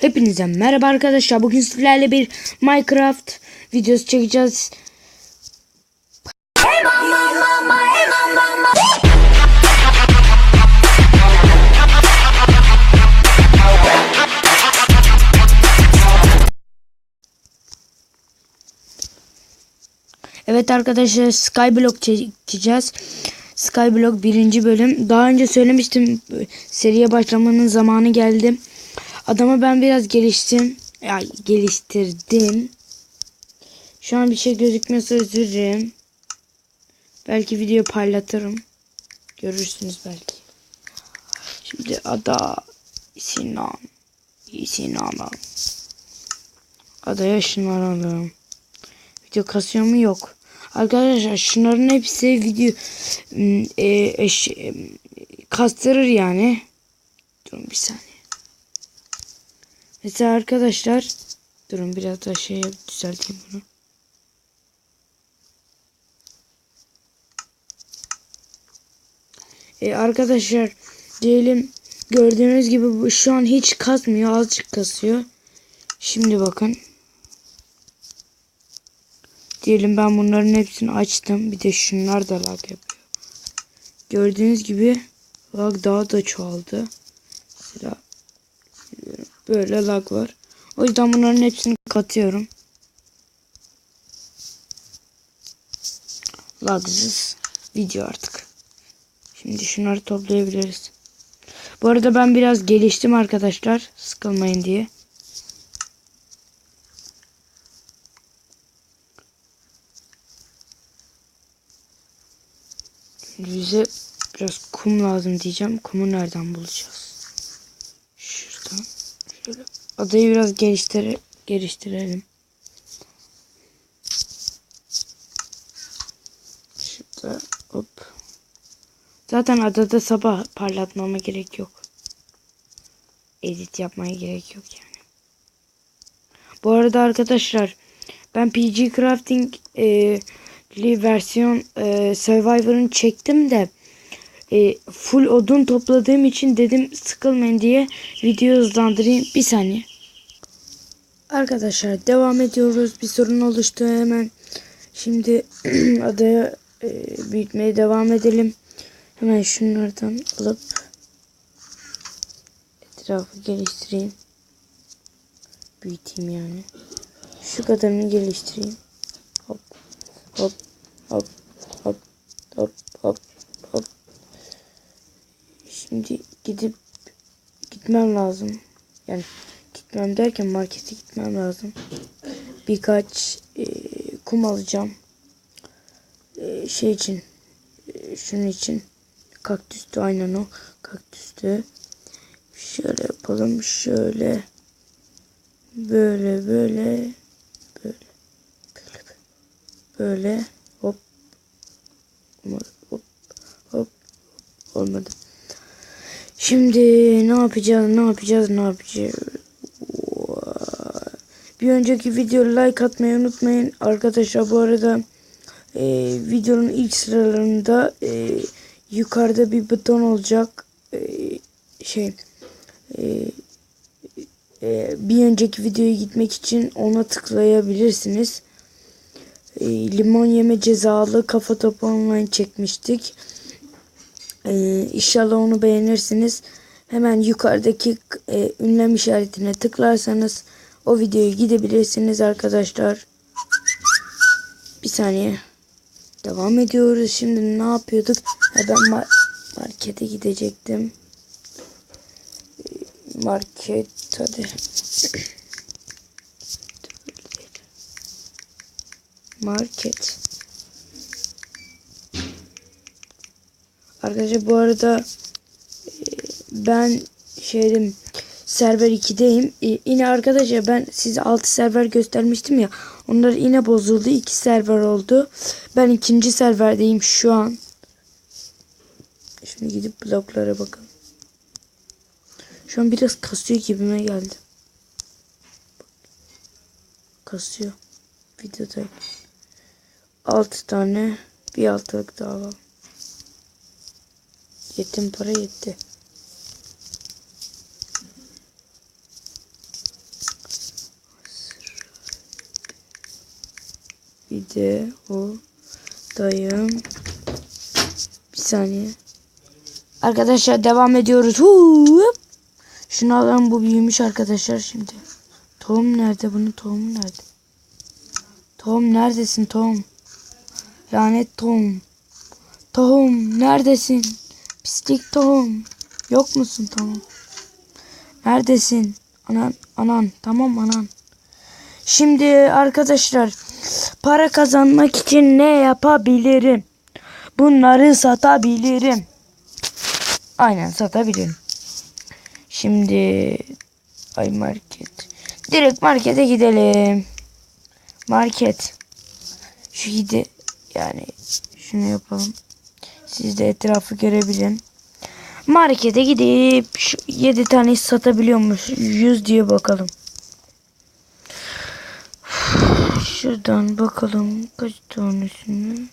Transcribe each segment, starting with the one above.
Hepinize merhaba arkadaşlar. Bugün sizlerle bir Minecraft videosu çekeceğiz. Evet arkadaşlar Skyblock çekeceğiz. Skyblock birinci bölüm. Daha önce söylemiştim seriye başlamanın zamanı geldi. Adamı ben biraz geliştim. Ya geliştirdim. Şu an bir şey gözükmüyorsa özür dilerim. Belki video parlatırım. Görürsünüz belki. Şimdi ada Sinan. Sinan'ım. Adaya ışınlanalım. Video kasıyor mu? Yok. Arkadaşlar şunların hepsi video e, eş, e, kastırır yani. Durun bir saniye. Mesela arkadaşlar durun biraz daha şey düzelteyim bunu. E, arkadaşlar diyelim gördüğünüz gibi şu an hiç kasmıyor azıcık kasıyor. Şimdi bakın. Diyelim ben bunların hepsini açtım. Bir de şunlar da lag yapıyor. Gördüğünüz gibi lag daha da çoğaldı. Mesela böyle lag var. O yüzden bunların hepsini katıyorum. Lagsız video artık. Şimdi şunları toplayabiliriz. Bu arada ben biraz geliştim arkadaşlar. Sıkılmayın diye. Bize biraz kum lazım diyeceğim. Kumu nereden bulacağız? Şöyle adayı biraz geliştir geliştirelim. Şurada hop. Zaten adada sabah parlatmama gerek yok. Edit yapmaya gerek yok yani. Bu arada arkadaşlar ben PG Crafting e, versiyon e, Survivor'ını çektim de e, full odun topladığım için dedim sıkılmayın diye video hızlandırayım. Bir saniye. Arkadaşlar devam ediyoruz. Bir sorun oluştu hemen. Şimdi adaya e, büyütmeye devam edelim. Hemen şunlardan alıp etrafı geliştireyim. Büyüteyim yani. Şu kadarını geliştireyim. Hop hop hop hop hop hop. Şimdi gidip gitmem lazım. Yani gitmem derken markete gitmem lazım. Birkaç e, kum alacağım. E, şey için e, şunun için kaktüstü aynen o kaktüstü. Şöyle yapalım şöyle böyle böyle böyle böyle böyle hop hop hop olmadı. Şimdi ne yapacağız ne yapacağız ne yapacağız. Bir önceki video like atmayı unutmayın. Arkadaşlar bu arada e, videonun ilk sıralarında e, yukarıda bir buton olacak. E, şey e, e, bir önceki videoya gitmek için ona tıklayabilirsiniz. E, limon yeme cezalı kafa topu online çekmiştik. E, inşallah onu beğenirsiniz. Hemen yukarıdaki e, ünlem işaretine tıklarsanız o videoya gidebilirsiniz arkadaşlar. Bir saniye. Devam ediyoruz. Şimdi ne yapıyorduk? Ben mar markete gidecektim. Market hadi. Market. Arkadaşlar bu arada ben şeydim server 2'deyim. Yine arkadaşlar ben size 6 server göstermiştim ya. Onlar yine bozuldu. 2 server oldu. Ben ikinci serverdeyim şu an. Şimdi gidip bloklara bakalım. Şu an biraz kasıyor gibime geldi. Kasıyor. Videoda. 6 tane bir altılık daha var. Yetim para yetti. Bir de o dayım. Bir saniye. Arkadaşlar devam ediyoruz. Huuup. Şunu alalım bu büyümüş arkadaşlar şimdi. Tohum nerede? Bunun tohumu nerede? Tohum neredesin tohum? Lanet tohum. Tohum neredesin? Pislik tohum. Yok musun tohum? Neredesin? Anan, anan. Tamam anan. Şimdi arkadaşlar para kazanmak için ne yapabilirim? Bunları satabilirim. Aynen satabilirim. Şimdi ay market. Direkt markete gidelim. Market. Şu gide yani şunu yapalım. Siz de etrafı görebilin. Markete gidip şu 7 tane satabiliyormuş. 100 diye bakalım. Şuradan bakalım kaç tanesini.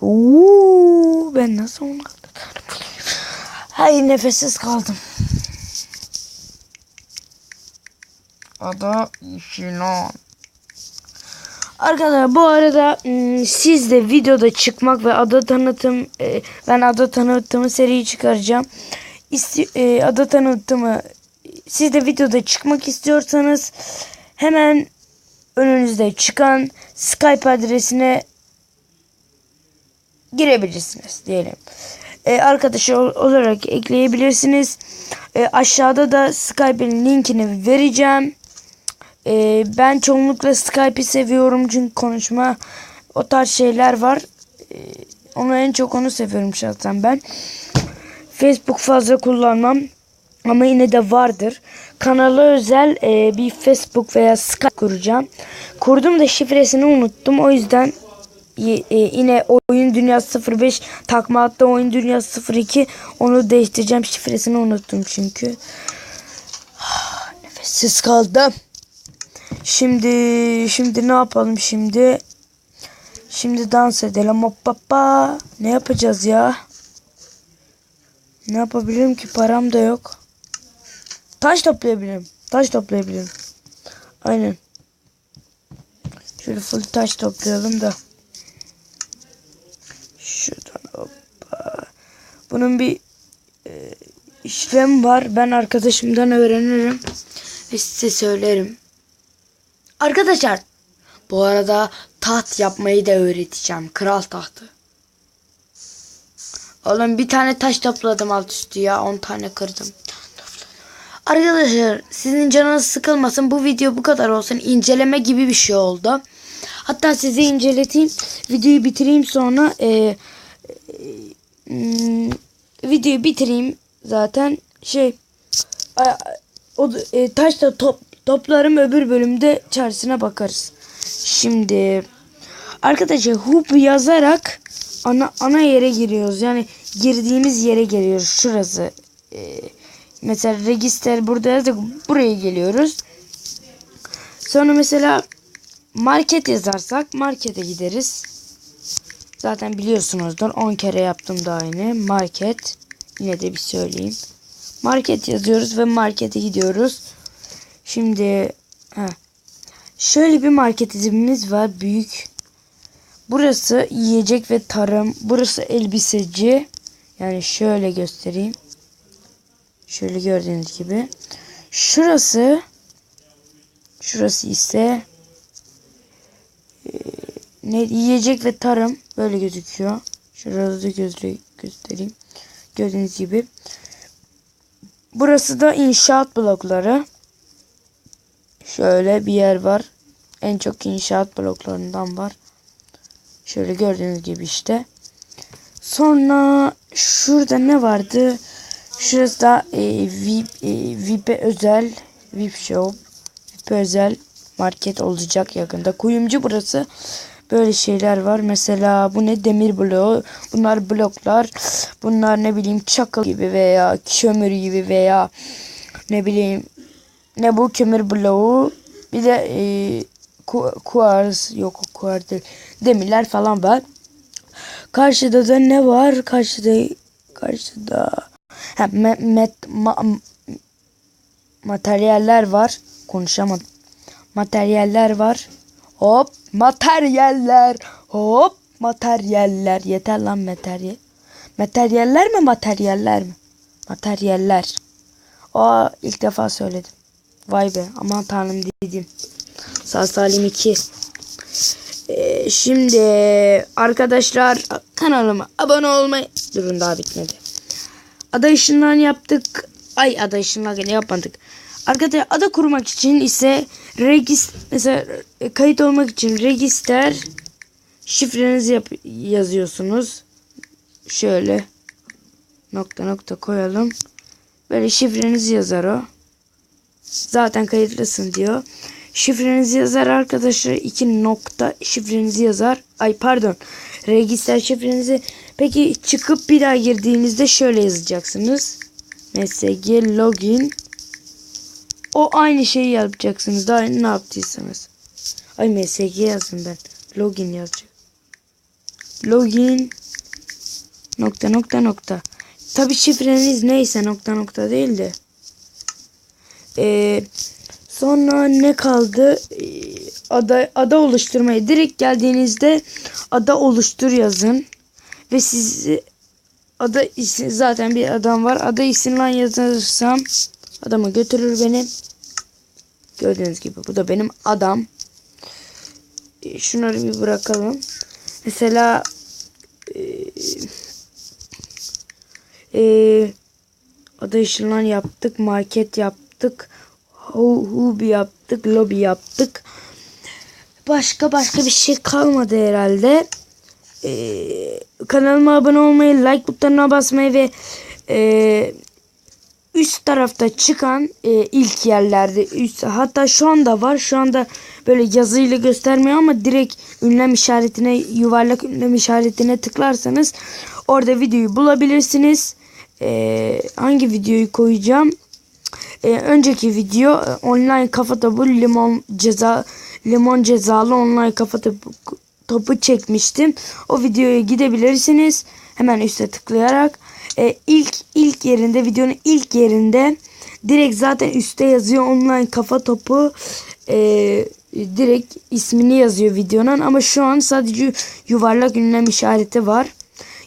Oo, ben nasıl onu Hayır nefessiz kaldım. Ada işinan. Arkadaşlar bu arada ım, siz de videoda çıkmak ve ada tanıtım e, ben ada tanıtımı seriyi çıkaracağım. İsti, e, ada tanıtımı siz de videoda çıkmak istiyorsanız hemen önünüzde çıkan Skype adresine girebilirsiniz diyelim. E, arkadaş ol- olarak ekleyebilirsiniz. E, aşağıda da Skype'in linkini vereceğim. E, ben çoğunlukla Skype'i seviyorum çünkü konuşma o tarz şeyler var. E, onu en çok onu seviyorum şahsen ben. Facebook fazla kullanmam ama yine de vardır. Kanala özel e, bir Facebook veya Skype kuracağım. Kurdum da şifresini unuttum. O yüzden e, yine oyun dünyası 05 takma hatta oyun dünyası 02 onu değiştireceğim. Şifresini unuttum çünkü. Nefessiz kaldım. Şimdi şimdi ne yapalım şimdi? Şimdi dans edelim. Hoppa. Ne yapacağız ya? Ne yapabilirim ki? Param da yok. Taş toplayabilirim. Taş toplayabilirim. Aynen. Şöyle full taş toplayalım da. Şuradan hoppa. Bunun bir e, işlem var. Ben arkadaşımdan öğrenirim. Ve size söylerim. Arkadaşlar bu arada taht yapmayı da öğreteceğim. Kral tahtı. Oğlum bir tane taş topladım alt üstü ya. 10 tane kırdım. Arkadaşlar sizin canınız sıkılmasın. Bu video bu kadar olsun. İnceleme gibi bir şey oldu. Hatta size inceleteyim. Videoyu bitireyim sonra e, e, hmm, videoyu bitireyim zaten şey a- o e, taşla top toplarım öbür bölümde çaresine bakarız. Şimdi arkadaşlar hub yazarak ana ana yere giriyoruz. Yani girdiğimiz yere geliyoruz. Şurası. E, mesela register burada yazdık. Buraya geliyoruz. Sonra mesela market yazarsak markete gideriz. Zaten biliyorsunuzdur. 10 kere yaptım da aynı. Market. Yine de bir söyleyeyim. Market yazıyoruz ve markete gidiyoruz. Şimdi ha. Şöyle bir marketimiz var. Büyük. Burası yiyecek ve tarım. Burası elbiseci. Yani şöyle göstereyim. Şöyle gördüğünüz gibi. Şurası Şurası ise e, ne yiyecek ve tarım böyle gözüküyor. Şurada da gözle göstereyim. Gördüğünüz gibi. Burası da inşaat blokları. Şöyle bir yer var. En çok inşaat bloklarından var. Şöyle gördüğünüz gibi işte. Sonra şurada ne vardı? Şurası da e, VIP, e, VIP özel VIP shop. VIP özel market olacak yakında. Kuyumcu burası. Böyle şeyler var. Mesela bu ne demir bloğu. Bunlar bloklar. Bunlar ne bileyim çakıl gibi veya kömür gibi veya ne bileyim ne bu kömür bloğu. Bir de e, ku, kuarz yok kuarz değil. Demirler falan var. Karşıda da ne var? Karşıda karşıda ha, me, met, ma, materyaller var. Konuşamadım. Materyaller var. Hop Materyaller. Hop materyaller. Yeter lan materyal. Materyaller mi materyaller mi? Materyaller. Aa ilk defa söyledim. Vay be aman tanrım dedim. Sağ salim 2. Ee, şimdi arkadaşlar kanalıma abone olmayı durun daha bitmedi. Ada ışınlan yaptık. Ay ada ışınlan gene yapmadık. Arkadaşlar ada kurmak için ise regis mesela e, kayıt olmak için register şifrenizi yap yazıyorsunuz. Şöyle nokta nokta koyalım. Böyle şifrenizi yazar o. Zaten kayıtlısın diyor. Şifrenizi yazar arkadaşlar. iki nokta şifrenizi yazar. Ay pardon. Register şifrenizi. Peki çıkıp bir daha girdiğinizde şöyle yazacaksınız. MSG login. O aynı şeyi yapacaksınız. Daha ne yaptıysanız. Ay MSG yazdım ben. Login yazacak. Login nokta nokta nokta. Tabi şifreniz neyse nokta nokta değil de. Ee, sonra ne kaldı? Ee, ada, ada oluşturmayı. Direkt geldiğinizde ada oluştur yazın. Ve sizi ada isim zaten bir adam var. Ada isimden yazırsam adamı götürür beni. Gördüğünüz gibi bu da benim adam. Ee, şunları bir bırakalım. Mesela eee ee, ada ışınlan yaptık, market yaptık, hu- hubi yaptık, lobi yaptık. Başka başka bir şey kalmadı herhalde. Ee, kanalıma abone olmayı, like butonuna basmayı ve e, üst tarafta çıkan e, ilk yerlerde üst hatta şu anda var. Şu anda böyle yazıyla göstermiyor ama direkt ünlem işaretine yuvarlak ünlem işaretine tıklarsanız orada videoyu bulabilirsiniz. E, hangi videoyu koyacağım? E, önceki video e, online kafa topu limon ceza limon cezalı online kafa topu, topu çekmiştim. O videoya gidebilirsiniz. Hemen üste tıklayarak e, ilk ilk yerinde videonun ilk yerinde direkt zaten üstte yazıyor online kafa topu e, direkt ismini yazıyor videonun ama şu an sadece yuvarlak ünlem işareti var.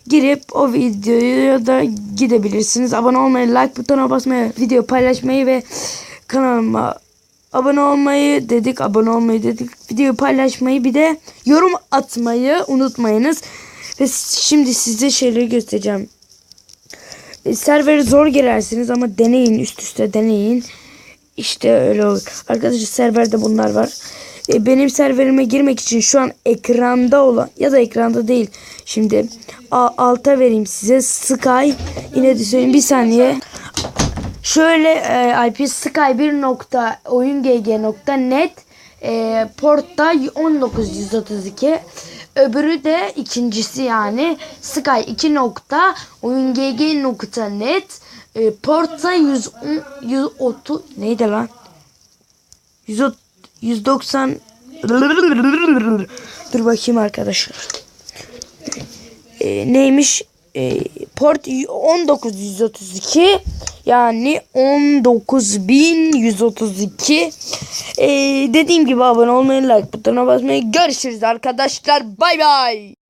Girip o videoya da gidebilirsiniz. Abone olmayı, like butonuna basmayı, video paylaşmayı ve kanalıma abone olmayı dedik. Abone olmayı dedik. Videoyu paylaşmayı bir de yorum atmayı unutmayınız. Ve şimdi size şeyleri göstereceğim. E, servere zor girersiniz ama deneyin üst üste deneyin. İşte öyle olur. Arkadaşlar serverde bunlar var. E, benim serverime girmek için şu an ekranda olan ya da ekranda değil. Şimdi alta vereyim size. Sky yine de söyleyeyim bir saniye. Şöyle e, IP sky1.oyungg.net e, portta 1932 öbürü de ikincisi yani sky 2 nokta oyungg.net e, portta 110 130 neydi lan 130 190 dur bakayım arkadaşlar. E, neymiş? E, port 19132 yani 19132 e, dediğim gibi abone olmayı like butonuna basmayı görüşürüz arkadaşlar. Bay bay